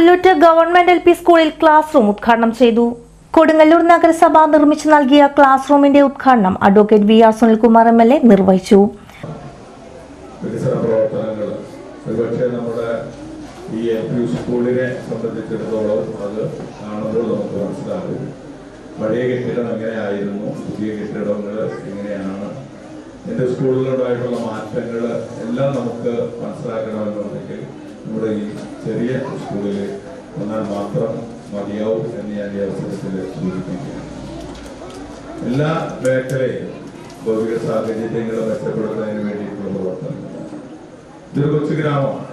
Pullut government L P സ്കൂളിൽ class room ഉദ്ഘാടനം ചെയ്തു. കൊടുങ്ങല്ലൂർ നഗരസഭ നിർമ്മിച്ചു നൽകിയ ക്ലാസ് റൂമിന്റെ ഉദ്ഘാടനം advocate V R Sunilkumar M L A നിർവഹിച്ചു. വികസന പ്രവർത്തനങ്ങൾ ഒരുപക്ഷെ നമ്മുടെ ഈ എൽ പി സ്കൂളിനെ പഴയ കെട്ടിടം എങ്ങനെയായിരുന്നു പുതിയ കെട്ടിടങ്ങൾ എങ്ങനെയാണ് എന്റെ സ്കൂളിലുണ്ടായിട്ടുള്ള മാറ്റങ്ങൾ എല്ലാം നമുക്ക് മനസ്സിലാക്കണമെന്നുണ്ടെങ്കിൽ നമ്മുടെ ഈ ചെറിയ സ്കൂളിൽ വന്നാൽ മാത്രം മതിയാവും എന്ന് ഞാൻ ഈ അവസരത്തിൽ സൂചിപ്പിക്കുകയാണ്. എല്ലാ മേഖലയും ഭൗതിക സാഹചര്യങ്ങൾ മെച്ചപ്പെടുത്തുന്നതിന് വേണ്ടിയിട്ടുള്ള പ്രവർത്തനം ഇതൊരു കൊച്ചു ഗ്രാമമാണ്.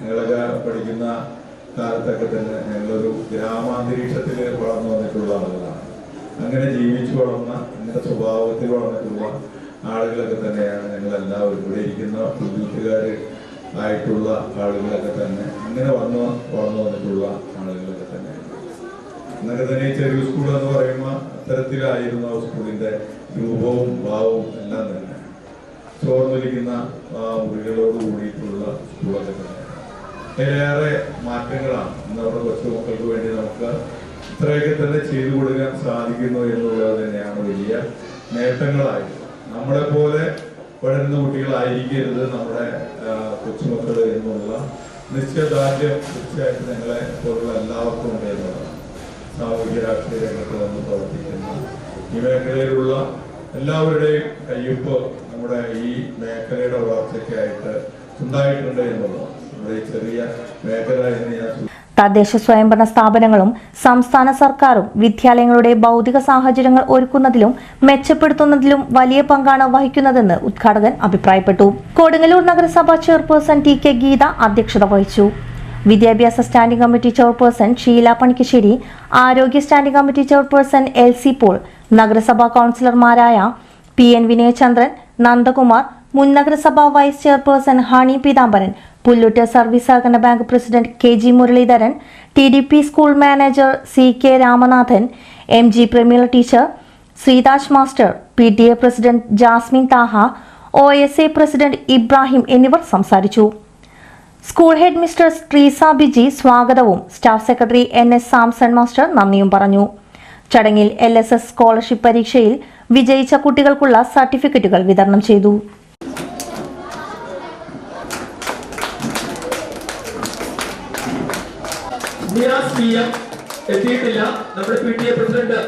ഞങ്ങളൊക്കെ പഠിക്കുന്ന കാലത്തൊക്കെ തന്നെ ഞങ്ങളൊരു ഗ്രാമാന്തരീക്ഷത്തിൽ വളർന്നു വന്നിട്ടുള്ള ആളുകളാണ്. അങ്ങനെ ജീവിച്ചു വളർന്ന ഇങ്ങനെ സ്വഭാവത്തിൽ വളർന്നിട്ടുള്ള ആളുകളൊക്കെ തന്നെയാണ് ഞങ്ങളെല്ലാവരും. ഇവിടെ ഇരിക്കുന്ന പുതുത്തുകാർ ആയിട്ടുള്ള ആളുകളൊക്കെ തന്നെ. അങ്ങനെ വന്നു വളർന്നു വന്നിട്ടുള്ള ആളുകളൊക്കെ തന്നെ. അങ്ങനെ തന്നെ ചെറിയ സ്കൂൾ എന്ന് പറയുമ്പോൾ അത്തരത്തിലായിരുന്നു ആ സ്കൂളിന്റെ രൂപവും ഭാവവും എല്ലാം തന്നെ. ചോർന്നൊലിക്കുന്ന മുറികളോട് കൂടിയിട്ടുള്ള സ്കൂളൊക്കെ തന്നെ. ഏറെ മാറ്റങ്ങളാണ് നമ്മുടെ കൊച്ചുമക്കൾക്ക് വേണ്ടി നമുക്ക് ഇത്രയൊക്കെ തന്നെ ചെയ്തു കൊടുക്കാൻ സാധിക്കുന്നു എന്നുള്ളത് തന്നെയാണ് വലിയ നേട്ടങ്ങളായിട്ട്. നമ്മളെ പോലെ പഠിക്കുന്ന കുട്ടികളായിരിക്കരുത് നമ്മുടെ കൊച്ചുമക്കൾ എന്നുള്ള നിശ്ചയദാർഢ്യം തീർച്ചയായിട്ടും ഞങ്ങളെ പോലുള്ള എല്ലാവർക്കും ഉണ്ടായിരുന്നതാണ് സാമൂഹിക രാഷ്ട്രീയ രംഗത്ത് വന്ന് പ്രവർത്തിക്കുന്ന ഈ മേഖലയിലുള്ള എല്ലാവരുടെയും കയ്യൊപ്പ് നമ്മുടെ ഈ മേഖലയുടെ വളർച്ചയ്ക്കായിട്ട് ഉണ്ടായിട്ടുണ്ട് എന്നുള്ളതാണ്. നമ്മുടെ ഈ ചെറിയ മേഖല എന്ന് ഞാൻ തദ്ദേശ സ്വയംഭരണ സ്ഥാപനങ്ങളും സംസ്ഥാന സർക്കാരും വിദ്യാലയങ്ങളുടെ ഭൗതിക സാഹചര്യങ്ങൾ ഒരുക്കുന്നതിലും മെച്ചപ്പെടുത്തുന്നതിലും വലിയ പങ്കാണ് വഹിക്കുന്നതെന്ന് ഉദ്ഘാടകൻ അഭിപ്രായപ്പെട്ടു. കൊടുങ്ങല്ലൂർ നഗരസഭ ചെയർപേഴ്സൺ ടി കെ ഗീത അധ്യക്ഷത വഹിച്ചു. വിദ്യാഭ്യാസ standing committee chairperson Sheela Panikkassery ആരോഗ്യ standing committee chairperson L C Paul നഗരസഭാ കൗൺസിലർമാരായ പി എൻ വിനയചന്ദ്രൻ നന്ദകുമാർ മുൻ നഗരസഭാ vice chairperson Honey Peethambaran Pullut service സഹകരണ bank president K G Muraleedharan T D P school manager C K Ramanathan M G Prameela teacher Sreedas master P T A president Jasmine Thaha O S A president Ibrahim എന്നിവർ സംസാരിച്ചു. School head mister Treesa Biji സ്വാഗതവും staff secretary N S Samson master നന്ദിയും പറഞ്ഞു. ചടങ്ങിൽ L S S scholarship പരീക്ഷയിൽ വിജയിച്ച കുട്ടികൾക്കുള്ള സർട്ടിഫിക്കറ്റുകൾ വിതരണം ചെയ്തു. നിയാസ് പി എം എത്തിയിട്ടില്ല. നമ്മുടെ പി ടി എ പ്രസിഡന്റ്